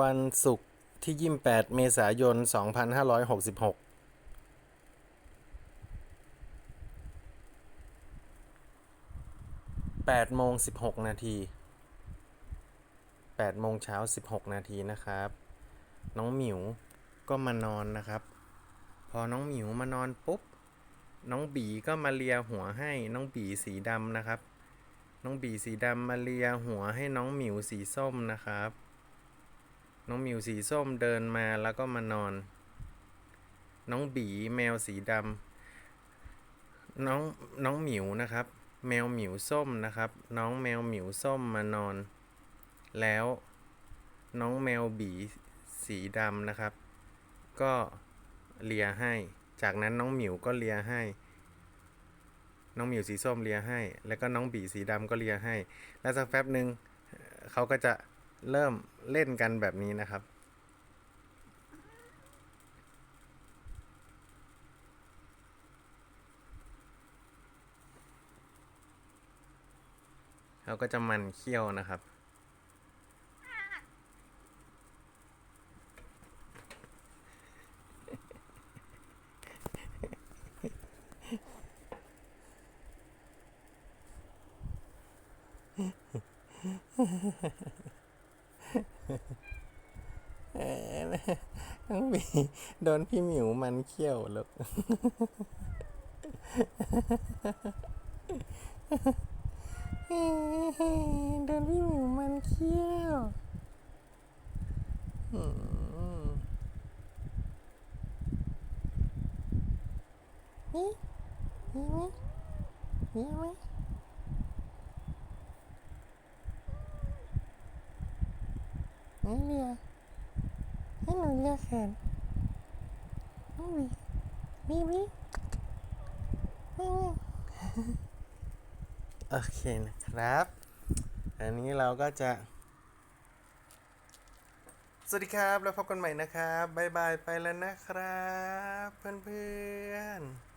วันศุกร์ที่ 28 เมษายน 2566 8โมง16 นาที 8 โมงเช้า 16 นาทีนะครับ น้องหมิวก็มานอนนะครับ พอน้องหมิวมานอนปุ๊บ น้องบีก็มาเลียหัวให้น้องบีสีดำนะครับ น้องบีสีดำมาเลียหัวให้น้องหมิวสีส้มนะครับ น้องมิวสีส้มเดินมาแล้วก็มานอน น้องบีแมวสีดำน้องน้องหมิวนะครับ แมวหมิวส้มนะครับ น้องแมวหมิวส้มมานอน แล้วน้องแมวบีสีดำนะครับ ก็เลียให้ จากนั้นน้องหมิวก็เลียให้ น้องหมิวสีส้มเลียให้ แล้วก็น้องบีสีดำก็เลียให้ แล้วสักแป๊บหนึ่งเขาก็จะ เริ่มเล่นกันแบบนี้นะครับเขาก็จะมันเขี้ยวนะครับ น้องบีโดนพี่หมิวมันเขี้ยวลูกโดนพี่หมิวมันเขี้ยวอืมนี่นี่ไหมนี่ไหม นี่เลียให้หนูเลียแขนน้องบีบีบีบีโอเคนะครับ อันนี้เราก็จะ สวัสดีครับ แล้วพบกันใหม่นะครับ บ๊ายบาย ไปแล้วนะครับ เพื่อนๆ